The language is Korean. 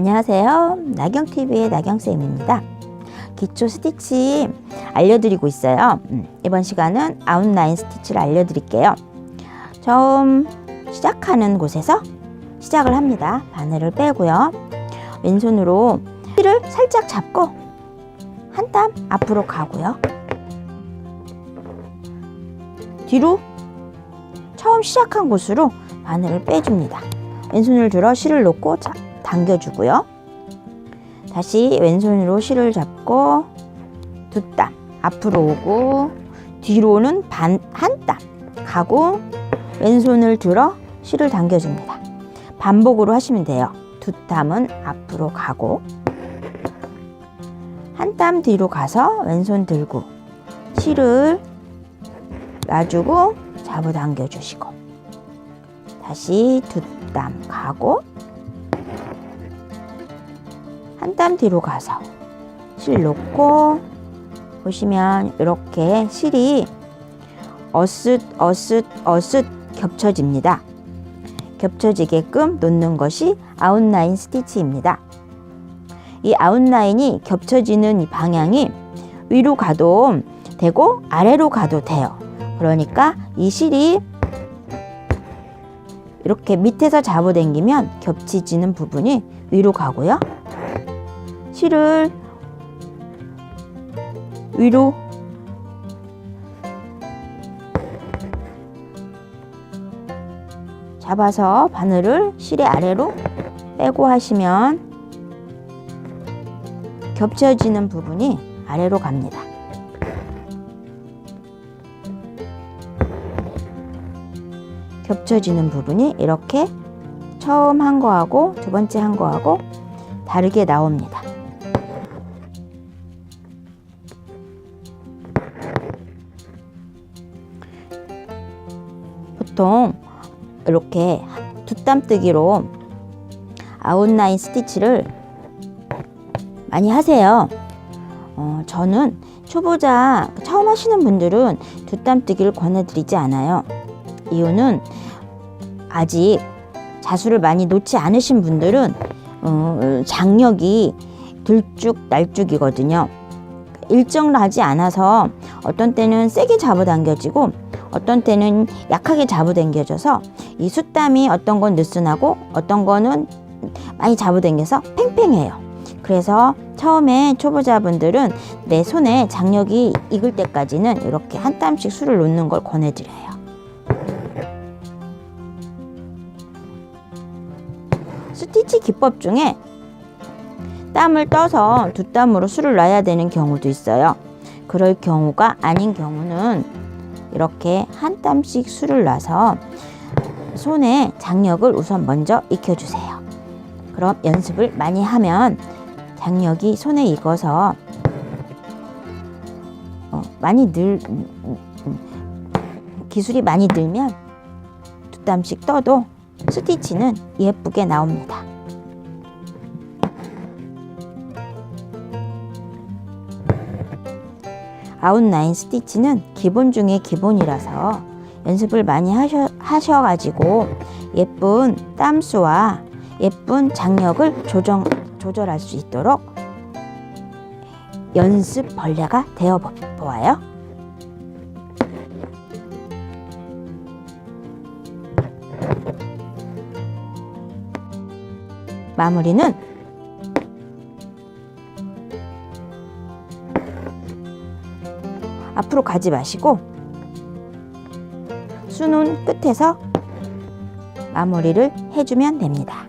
안녕하세요. 나경TV의 나경쌤입니다. 기초 스티치 알려드리고 있어요. 음, 이번 시간은 아웃라인 스티치를 알려드릴게요. 처음 시작하는 곳에서 시작을 합니다. 바늘을 빼고요. 왼손으로 힐을 살짝 잡고 한 땀 앞으로 가고요. 뒤로 처음 시작한 곳으로 바늘을 빼줍니다. 왼손을 들어 실을 놓고 자, 당겨주고요. 다시 왼손으로 실을 잡고 두 땀 앞으로 오고 뒤로는 반 한 땀 가고 왼손을 들어 실을 당겨줍니다. 반복으로 하시면 돼요. 두 땀은 앞으로 가고 한 땀 뒤로 가서 왼손 들고 실을 놔주고 잡아당겨 주시고 다시 두 땀 가고 한 땀 뒤로 가서 실 놓고 보시면 이렇게 실이 어슷 어슷 어슷 겹쳐집니다. 겹쳐지게끔 놓는 것이 아웃라인 스티치입니다. 이 아웃라인이 겹쳐지는 이 방향이 위로 가도 되고 아래로 가도 돼요. 그러니까 이 실이 이렇게 밑에서 잡아당기면 겹치지는 부분이 위로 가고요. 실을 위로 잡아서 바늘을 실의 아래로 빼고 하시면 겹쳐지는 부분이 아래로 갑니다. 겹쳐지는 부분이 이렇게 처음 한 거하고 두 번째 한 거하고 다르게 나옵니다. 보통 이렇게 두 땀뜨기로 아웃라인 스티치를 많이 하세요. 어, 저는 초보자 처음 하시는 분들은 두 땀뜨기를 권해드리지 않아요. 이유는 아직 자수를 많이 놓지 않으신 분들은 어, 장력이 들쭉날쭉이거든요. 일정하지 않아서 어떤 때는 세게 잡아당겨지고 어떤 때는 약하게 잡아당겨져서 이 숫땀이 어떤 건 느슨하고 어떤 거는 많이 잡아당겨서 팽팽해요. 그래서 처음에 초보자분들은 내 손에 장력이 익을 때까지는 이렇게 한 땀씩 술을 놓는 걸 권해드려요. 스티치 기법 중에 땀을 떠서 두 땀으로 술을 놔야 되는 경우도 있어요. 그럴 경우가 아닌 경우는 이렇게 한 땀씩 술을 놔서 손에 장력을 우선 먼저 익혀주세요. 그럼 연습을 많이 하면 장력이 손에 익어서 어, 많이 늘 기술이 많이 늘면 두 땀씩 떠도 스티치는 예쁘게 나옵니다. 아웃라인 스티치는 기본 중에 기본이라서 연습을 많이 하셔, 하셔가지고 예쁜 땀수와 예쁜 장력을 조정, 조절할 수 있도록 연습 벌레가 되어 보아요. 마무리는 앞으로 가지 마시고 수눈 끝에서 마무리를 해주면 됩니다.